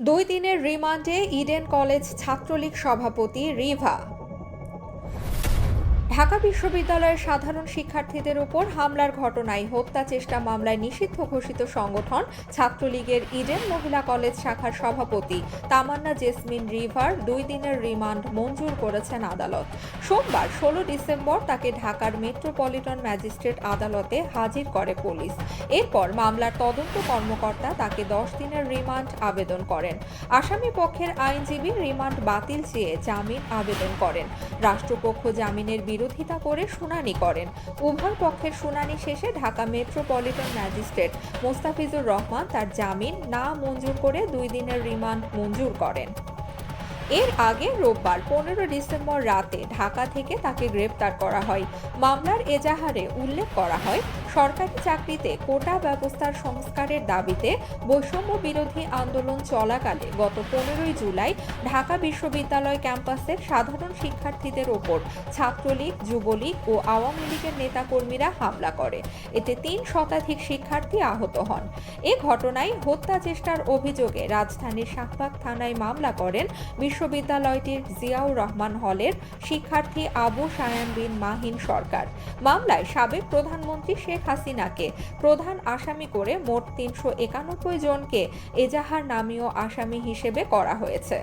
দুই দিনের রিমান্ডে ইডেন কলেজ ছাত্রলীগ সভাপতি রিভা। ঢাকা বিশ্ববিদ্যালয়ের সাধারণ শিক্ষার্থীদের উপর হামলার ঘটনায় হত্যা চেষ্টা মামলায় নিষিদ্ধ ঘোষিত সংগঠন ছাত্রলীগের ইডেন মহিলা কলেজ শাখার সভাপতি তামান্না জেসমিন রিভার দুই দিনের রিমান্ড মঞ্জুর করেছেন আদালত। সোমবার ষোলো ডিসেম্বর তাকে ঢাকার মেট্রোপলিটন ম্যাজিস্ট্রেট আদালতে হাজির করে পুলিশ। এরপর মামলার তদন্ত কর্মকর্তা তাকে দশ দিনের রিমান্ড আবেদন করেন। আসামি পক্ষের আইনজীবী রিমান্ড বাতিল চেয়ে জামিন আবেদন করেন। রাষ্ট্রপক্ষ জামিনের বিরোধিতা করে শুনানি করেন। উভয় পক্ষের শুনানি শেষে ঢাকা মেট্রোপলিটন ম্যাজিস্ট্রেট মোস্তাফিজুর রহমান তার জামিন না মঞ্জুর করে দুই দিনের রিমান্ড মঞ্জুর করেন। এর আগে রোববার পনেরো ডিসেম্বর রাতে ঢাকা থেকে তাকে গ্রেপ্তার করা হয়। মামলার এজাহারে উল্লেখ করা হয়, সরকারি চাকরিতে কোটা ব্যবস্থার সংস্কারের দাবিতে বৈষম্য বিরোধী আন্দোলন চলাকালে গত পনেরোই জুলাই ঢাকা বিশ্ববিদ্যালয় ক্যাম্পাসের সাধারণ শিক্ষার্থীদের ওপর ছাত্রলীগ, যুবলীগ ও আওয়ামী লীগের নেতাকর্মীরা হামলা করে। এতে তিন শতাধিক শিক্ষার্থী আহত হন। এ ঘটনায় হত্যা চেষ্টার অভিযোগে রাজধানীর শাহবাগ থানায় মামলা করেন বিশ্ববিদ্যালয়টির জিয়াউর রহমান হলের শিক্ষার্থী আবু সায়ান বিন মাহিন সরকার। মামলায় সাবেক প্রধানমন্ত্রী শেখ হাসিনাকে প্রধান আসামি করে মোট তিনশো একানব্বই জনকে এজাহার নামীয় আসামি হিসেবে করা হয়েছে।